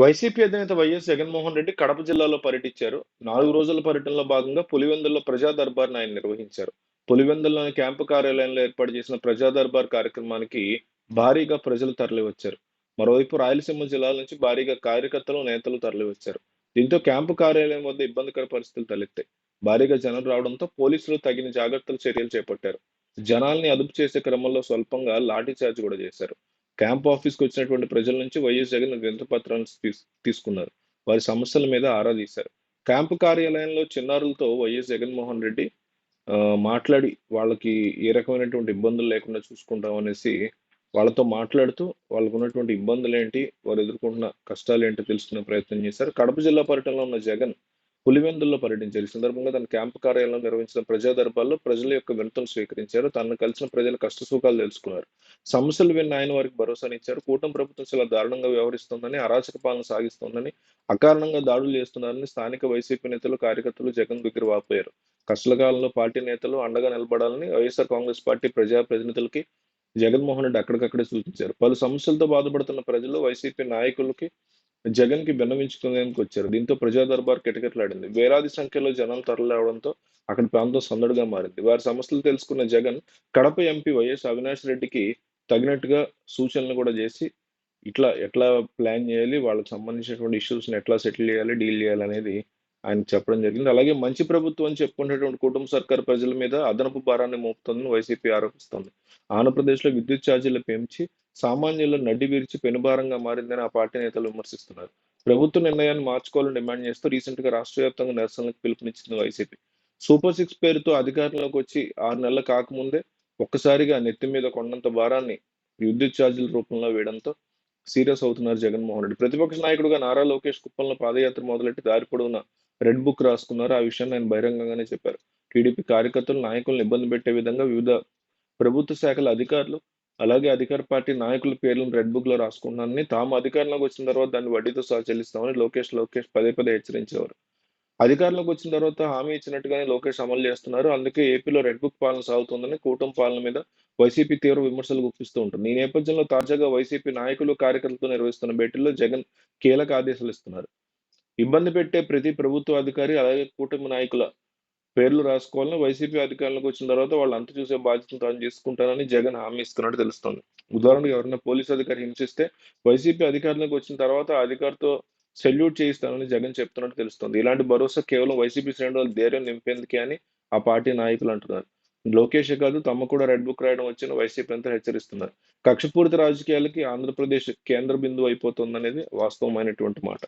YCP అధినేత YS Jaganmohan Reddy Kadapa జిల్లాలో పర్యటించారు. నాలుగు రోజుల పర్యటనలో భాగంగా పులివెందుల్లో ప్రజా దర్బార్ను ఆయన నిర్వహించారు. పులివెందుల్లోని క్యాంపు కార్యాలయంలో ఏర్పాటు చేసిన ప్రజా దర్బార్ కార్యక్రమానికి భారీగా ప్రజలు తరలివచ్చారు. మరోవైపు రాయలసీమ జిల్లాల నుంచి భారీగా కార్యకర్తలు నేతలు తరలివచ్చారు. దీంతో క్యాంపు కార్యాలయం వద్ద ఇబ్బందికర పరిస్థితులు తలెత్తాయి. భారీగా జనం రావడంతో పోలీసులు తగిన జాగ్రత్తలు చర్యలు చేపట్టారు. జనాల్ని అదుపు చేసే క్రమంలో స్వల్పంగా లాఠీచార్జ్ కూడా చేశారు. క్యాంప్ ఆఫీస్కి వచ్చినటువంటి ప్రజల నుంచి వైఎస్ జగన్ వినతి పత్రాలను తీసుకున్నారు. వారి సమస్యల మీద ఆరా తీశారు. క్యాంపు కార్యాలయంలో చిన్నారులతో వైఎస్ జగన్మోహన్ రెడ్డి మాట్లాడి వాళ్ళకి ఏ రకమైనటువంటి ఇబ్బందులు లేకుండా చూసుకుంటాం అనేసి వాళ్ళతో మాట్లాడుతూ వాళ్ళకు ఉన్నటువంటి ఇబ్బందులు ఏంటి వారు ఎదుర్కొంటున్న కష్టాలు ఏంటో తెలుసుకునే ప్రయత్నం చేశారు. కడప జిల్లా పర్యటనలో ఉన్న జగన్ పులివెందుల్లో పర్యటించారు. ఈ సందర్భంగా తన క్యాంపు కార్యాలయంలో నిర్వహించిన ప్రజా దర్బాల్లో ప్రజల యొక్క వినతులు స్వీకరించారు. తనను కలిసిన ప్రజల కష్ట సుఖాలు తెలుసుకున్నారు. సమస్యలు విన్న ఆయన వారికి భరోసానిచ్చారు కూటమి ప్రభుత్వం చాలా దారుణంగా వ్యవహరిస్తోందని అరాచక పాలన సాగిస్తోందని అకారణంగా దాడులు చేస్తున్నారని స్థానిక వైసీపీ నేతలు కార్యకర్తలు జగన్ దగ్గర వాపోయారు. కష్టకాలంలో పార్టీ నేతలు అండగా నిలబడాలని వైఎస్ఆర్ కాంగ్రెస్ పార్టీ ప్రజా ప్రతినిధులకి జగన్మోహన్ రెడ్డి అక్కడికక్కడే సూచించారు. పలు సమస్యలతో బాధపడుతున్న ప్రజలు వైసీపీ నాయకులకి జగన్కి విన్నవించుకునేందుకు వచ్చారు. దీంతో ప్రజా దర్బార్ కిటకిటలాడింది. వేలాది సంఖ్యలో జనాలు తరలిరావడంతో అక్కడ ప్రాంతం సందడిగా మారింది. వారి సమస్యలు తెలుసుకున్న జగన్ కడప ఎంపీ వైఎస్ అవినాష్ రెడ్డికి తగినట్టుగా సూచనలు కూడా చేసి ఇట్లా ఎట్లా ప్లాన్ చేయాలి వాళ్ళకి సంబంధించినటువంటి ఇష్యూస్ని ఎట్లా సెటిల్ చేయాలి డీల్ చేయాలి అనేది ఆయన చెప్పడం జరిగింది. అలాగే మంచి ప్రభుత్వం అని చెప్పుకునేటువంటి కుటుంబ సర్కార్ ప్రజల మీద అదనపు భారాన్ని మోపుతుందని వైసీపీ ఆరోపిస్తోంది. ఆంధ్రప్రదేశ్లో విద్యుత్ ఛార్జీలు పెంచి సామాన్యుల నడ్డి విరిచి పెనుభారంగా మారిందని ఆ పార్టీ నేతలు విమర్శిస్తున్నారు. ప్రభుత్వ నిర్ణయాన్ని మార్చుకోవాలని డిమాండ్ చేస్తూ రీసెంట్గా రాష్ట్ర వ్యాప్తంగా నిరసనలకు పిలుపునిచ్చింది వైసీపీ. సూపర్ సిక్స్ పేరుతో అధికారంలోకి వచ్చి ఆరు నెలలు కాకముందే ఒక్కసారిగా నెత్తి మీద కొండంత భారాన్ని విద్యుత్ ఛార్జీల రూపంలో వేయడంతో సీరియస్ అవుతున్నారు జగన్మోహన్ రెడ్డి. ప్రతిపక్ష నాయకుడుగా నారా లోకేష్ కుప్పంలో పాదయాత్ర మొదలెట్టి దారి పొడవున రెడ్ బుక్ రాసుకున్నారు. ఆ విషయాన్ని ఆయన బహిరంగంగానే చెప్పారు. టీడీపీ కార్యకర్తలు నాయకులను ఇబ్బంది పెట్టే విధంగా వివిధ ప్రభుత్వ శాఖల అధికారులు అలాగే అధికార పార్టీ నాయకుల పేర్లను రెడ్ బుక్లో రాసుకున్నారని తాము అధికారంలోకి వచ్చిన తర్వాత దాన్ని వడ్డీతో సహా చెల్లిస్తామని లోకేష్ లోకేష్ పదే పదే హెచ్చరించేవారు. అధికారంలోకి వచ్చిన తర్వాత హామీ ఇచ్చినట్టుగానే లోకేష్ అమలు చేస్తున్నారు. అందుకే ఏపీలో రెడ్ బుక్ పాలన సాగుతుందని కూటమి పాలన మీద వైసీపీ తీవ్ర విమర్శలు గుప్పిస్తూ ఉంటుంది. ఈ నేపథ్యంలో తాజాగా వైసీపీ నాయకులు కార్యకర్తలతో నిర్వహిస్తున్న భేటీల్లో జగన్ కీలక ఆదేశాలు ఇస్తున్నారు. ఇబ్బంది పెట్టే ప్రతి ప్రభుత్వ అధికారి అలాగే కూటమి నాయకుల పేర్లు రాసుకోవాలని వైసీపీ అధికారంలోకి వచ్చిన తర్వాత వాళ్ళు అంత చూసే బాధ్యతను తాను చేసుకుంటానని జగన్ హామీ ఇస్తున్నట్టు తెలుస్తుంది. ఉదాహరణకు ఎవరైనా పోలీసు అధికారి హింసిస్తే వైసీపీ అధికారంలోకి వచ్చిన తర్వాత అధికారితో సెల్యూట్ చేయిస్తానని జగన్ చెప్తున్నట్టు తెలుస్తుంది. ఇలాంటి భరోసా కేవలం వైసీపీ శ్రేణుల ధైర్యం నింపేందుకే అని ఆ పార్టీ నాయకులు అంటున్నారు. లోకేష్ కాదు తమ కూడా రెడ్ బుక్ రాయడం వచ్చిన వైసీపీ అంతా హెచ్చరిస్తున్నారు. కక్షపూరిత రాజకీయాలకి ఆంధ్రప్రదేశ్ కేంద్ర బిందువు అయిపోతుందనేది వాస్తవమైనటువంటి మాట.